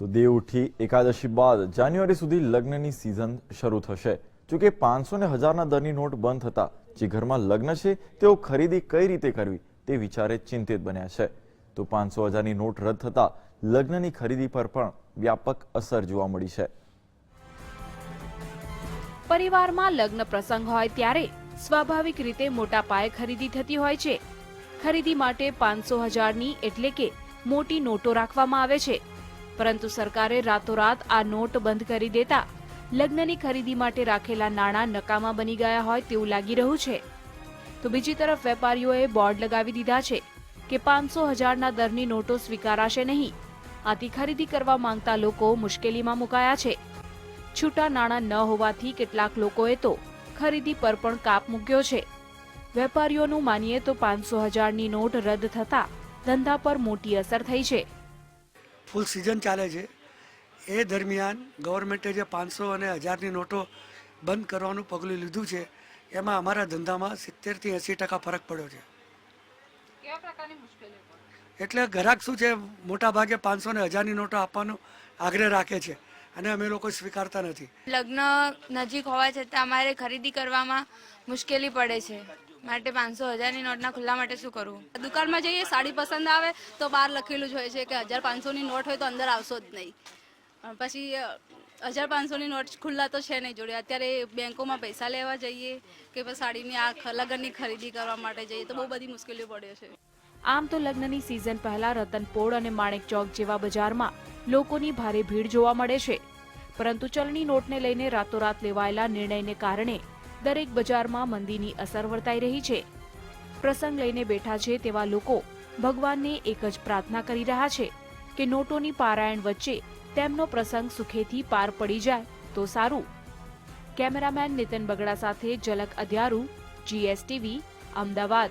તો દેવઉઠી એકાદશી બાદ જાન્યુઆરી સુધી લગ્નની સિઝન શરૂ થશે. જોકે પાંચસો ને હજારના દરની નોટ બંધ થતા જે ઘરમાં લગ્ન છે, તેઓ ખરીદી કઈ રીતે કરવી તે વિચારે ચિંતિત બન્યા છે. તો પાંચસો હજારની નોટ રદ થતા લગ્નની ખરીદી પર પણ વ્યાપક અસર જોવા મળી છે. પરિવારમાં લગ્ન પ્રસંગ હોય ત્યારે સ્વાભાવિક રીતે મોટા પાયે ખરીદી થતી હોય છે. ખરીદી માટે પાંચસો હજારની એટલે કે મોટી નોટો રાખવામાં આવે છે. પરંતુ સરકારે રાતોરાત આ નોટ બંધ કરી દેતા લગ્નની ખરીદી માટે રાખેલા નાણાં નકામા બની ગયા હોય તેવું લાગી રહ્યું છે. તો બીજી તરફ વેપારીઓએ બોર્ડ લગાવી દીધા છે કે પાંચસો હજારના દરની નોટો સ્વીકારાશે નહીં. આથી ખરીદી કરવા માંગતા લોકો મુશ્કેલીમાં મુકાયા છે. છૂટા નાણાં ન હોવાથી કેટલાક લોકોએ તો ખરીદી પર પણ કાપ મૂક્યો છે. વેપારીઓનું માનીએ તો પાંચસો હજારની નોટ રદ થતા ધંધા પર મોટી અસર થઈ છે. ફૂલ સિઝન ચાલે છે. એ દરમિયાન ગવર્મેન્ટે જે પાંચસો અને હજારની નોટો બંધ કરવાનું પગલું લીધું છે એમાં અમારા ધંધામાં સિત્તેરથી એંસી ટકા ફરક પડ્યો છે. એટલે ગ્રાહક શું છે મોટા ભાગે પાંચસો ને હજારની નોટો આપવાનો આગ્રહ રાખે છે અને અમે લોકો સ્વીકારતા નથી. લગ્ન નજીક હોવા છતાં અમારે ખરીદી કરવામાં મુશ્કેલી પડે છે. માટે પાંચસો હજારની નોટના ખુલ્લા માટે શું કરવું દુકાનમાં જઈએ, સાડી પસંદ આવે તો બહાર લખેલું જ હોય છે કે હજાર પાંચસોની નોટ હોય તો અંદર આવશો જ નહીં. પછી હજાર પાંચસોની નોટ ખુલ્લા તો છે નહીં જોડે. અત્યારે બેંકોમાં પૈસા લેવા જઈએ કે પછી સાડીની આ લગ્નની ખરીદી કરવા માટે જઈએ તો બહુ બધી મુશ્કેલીઓ પડે છે. આમ તો લગ્નની સિઝન પહેલા રતનપોળ અને માણેક ચોક જેવા બજારમાં લોકોની ભારે ભીડ જોવા મળે છે. પરંતુ ચલણી નોટને લઈને રાતોરાત લેવાયેલા નિર્ણયને કારણે દરેક બજારમાં મંદીની અસર વર્તાઈ રહી છે. પ્રસંગ લઈને બેઠા છે તેવા લોકો ભગવાનને એક જ પ્રાર્થના કરી રહ્યા છે કે નોટોની પારાયણ વચ્ચે તેમનો પ્રસંગ સુખેથી પાર પડી જાય તો સારું. કેમેરામેન નીતિન બગડા સાથે ઝલક અધ્યારું જીએસટીવી અમદાવાદ.